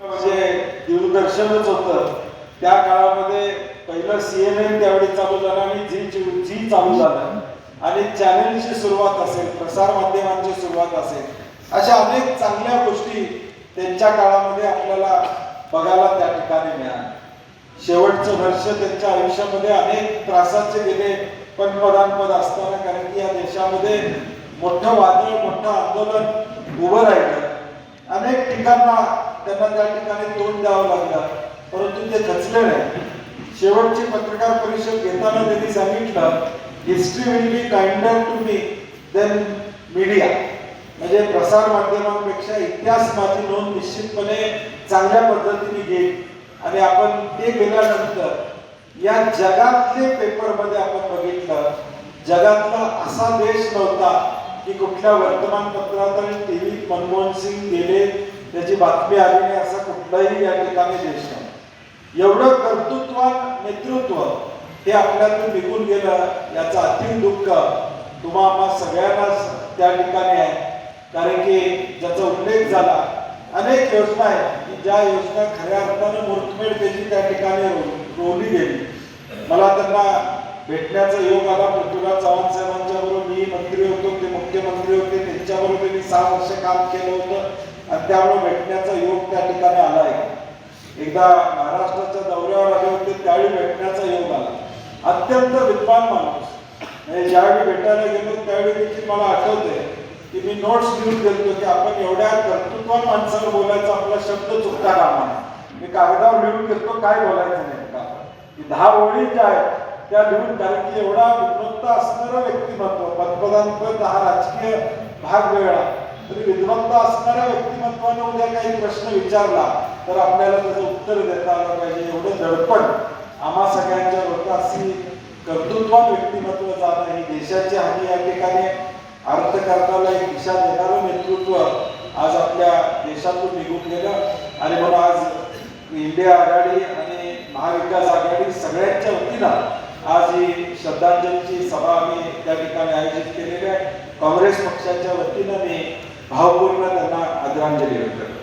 म्हणजे दूरदर्शनच होतं त्या काळामध्ये पहिलं सी त्यावेळी चालू झालं आणि झी झी चालू झालं. आणि चॅनेलची सुरुवात असेल प्रसार माध्यमांची सुरुवात असेल अशा अनेक चांगल्या गोष्टी त्यांच्या काळामध्ये आपल्याला बघायला त्या ठिकाणी मिळाल्या. शेवटचं वर्ष त्यांच्या आयुष्यामध्ये अनेक त्रासाचे गेले पण पंतप्रधानपद असताना कारण की या देशामध्ये मोठं वादळ मोठं आंदोलन उभं राहिलं. अनेक ठिकाणा त्यांना त्या ठिकाणी तोंड द्यावं लागलं. परंतु ते खचले नाही. शेवटची पत्रकार परिषद घेताना त्यांनी सांगितलं history will be kinder to me then media म्हणजे प्रसार माध्यमांपेक्षा इतिहास माझी नोंद निश्चितपणे चांगल्या पद्धतीने घेईल. आणि आपण ते गेल्यानंतर या जगातले पेपरमध्ये आपण बघितलं जगातला असा देश नव्हता की कुठल्या वर्तमानपत्रात आणि टीव्हीत मनमोहन सिंग गेले त्याची बातमी आली नाही असा कुठलाही या ठिकाणी देश नाही. एवढं कर्तृत्वान नेतृत्व हे आपल्यातून निघून गेलं याचं अति दुःख तुम्हा आम्हा सगळ्यांनाच त्या ठिकाणी आहे. कारण की ज्याचा उल्लेख झाला अनेक योजना आहेत की ज्या योजना खऱ्या अर्थानं मुहूर्तमेढ त्याची त्या ठिकाणी रोवली गेली. मला त्यांना भेटण्याचा योग आला पृथ्वीराज चव्हाण साहेबांच्या बरोबर मी मंत्री होतो ते मुख्यमंत्री होते त्यांच्याबरोबर मी सहा वर्ष काम केलं होतं आणि त्यामुळे भेटण्याचा योग त्या ठिकाणी आला आहे. एकदा महाराष्ट्राच्या दौऱ्यावर आले होते त्यावेळी भेटण्याचा योग आला. अत्यंत विद्वान माणूस. म्हणजे ज्यावेळी भेटायला गेलो त्यावेळी देखील मला आठवते की मी नोट्स घेऊन गेलो की आपण एवढ्या कर्तृत्वान माणसाला बोलायचा आपला शब्द चुकता कामा नये. मी कागदावर लिहून घेतो काय बोलायचं नेमका की दहा ओळी ज्या आहेत त्या लिहून कारण की एवढा विद्वत्त असणारा व्यक्तिमत्व पंतप्रधानपद हा राजकीय भाग वेगळा तरी विद्वत्त असणाऱ्या व्यक्तिमत्वानं उद्या काही प्रश्न विचारला तर आपल्याला त्याचं उत्तर देता आलं पाहिजे. एवढं दडपण आम्हा सगळ्यांच्या होतं कर्तृत्वान व्यक्तिमत्व जाणं ही देशाची हानी या ठिकाणी अर्थकारणाला एक दिशा देणारं नेतृत्व आज आपल्या देशातून निघून गेलं. आणि म्हणून आज इंडिया आघाडी आणि महाविकास आघाडी सगळ्यांच्या वतीनं आज ही श्रद्धांजलीची सभा आम्ही त्या ठिकाणी आयोजित केलेली आहे. काँग्रेस पक्षाच्या वतीनं भावपूर्ण त्यांना आदरांजली व्यक्त करतो